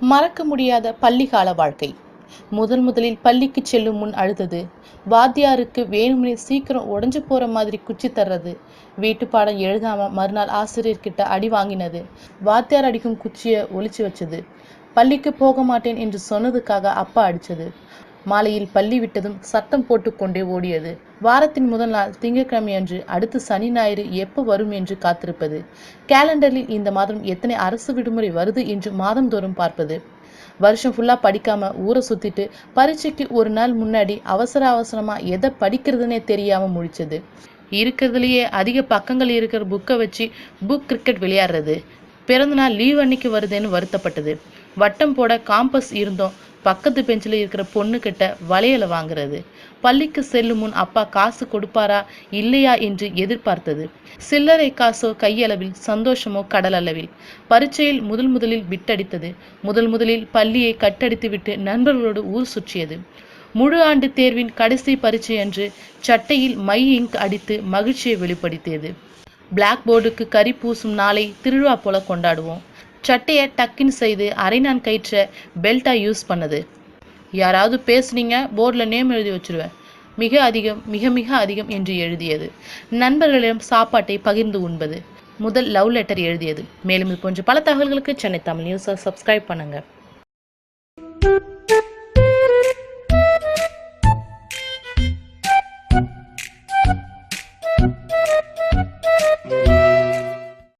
மறக்க முடியாத பள்ளிகால வாழ்க்கை. முதல் முதலில் பள்ளிக்கு செல்லும் முன் அழுதது. வாத்தியாருக்கு வேணும்னே சீக்கிரம் உடஞ்சு போற மாதிரி குச்சி தர்றது. வீட்டு பாடம் எழுதாம மறுநாள் ஆசிரியர்கிட்ட அடி வாங்கினது. வாத்தியார் அடிக்கும் குச்சியை ஒழிச்சு வச்சது. பள்ளிக்கு போக மாட்டேன் என்று சொன்னதுக்காக அப்பா அடிச்சது. மாலையில் பள்ளி விட்டதும் சத்தம் போட்டுக்கொண்டே ஓடியது. வாரத்தின் முதல் நாள் திங்கட்கிழமை அன்று அடுத்து சனி ஞாயிறு எப்போ வரும் என்று காத்திருப்பது. கேலண்டரில் இந்த மாதம் எத்தனை அரசு விடுமுறை வருது என்று மாதந்தோறும் பார்ப்பது. வருஷம் ஃபுல்லாக படிக்காம ஊரை சுத்திட்டு பரீட்சைக்கு ஒரு நாள் முன்னாடி அவசர அவசரமாக எதை படிக்கிறதுனே தெரியாமல் முழிச்சது. இருக்கிறதுலையே அதிக பக்கங்கள் இருக்கிற புக்கை வச்சு புக் கிரிக்கெட் விளையாடுறது. பிறந்தநாள் லீவ் அன்னைக்கு வருதுன்னு வருத்தப்பட்டது. வட்டம் போட காம்பஸ் இருந்தோம். பக்கத்து பெஞ்சில் இருக்கிற பொண்ணுக்கிட்ட வளையலை வாங்குறது. பள்ளிக்கு செல்லும் முன் அப்பா காசு கொடுப்பாரா இல்லையா என்று எதிர்பார்த்தது. சில்லறை காசோ கையளவில் சந்தோஷமோ கடல் அளவில். பரீட்சையில் முதல் முதலில் விட்டடித்தது. முதல் முதலில் பள்ளியை கட்டடித்து விட்டு நண்பர்களோடு ஊர் சுற்றியது. முழு ஆண்டு தேர்வின் கடைசி பரீட்சை அன்று சட்டையில் மை இங்க் அடித்து மகிழ்ச்சியை வெளிப்படுத்தியது. பிளாக் போர்டுக்கு கரி பூசும் நாளை திருவிழா போல கொண்டாடுவோம். சட்டையை டக்கின் செய்து அரைநான் கயிற்ற பெல்ட்டாக யூஸ் பண்ணது. யாராவது பேசுனீங்க போர்டில் நேம் எழுதி வச்சுருவேன். மிக அதிகம் மிக மிக அதிகம் என்று எழுதியது. நண்பர்களிடம் சாப்பாட்டை பகிர்ந்து உண்பது. முதல் லவ் லெட்டர் எழுதியது. மேலும் இது போன்ற பல தகவல்களுக்கு சென்னை தமிழ் நியூஸை சப்ஸ்கிரைப் பண்ணுங்கள்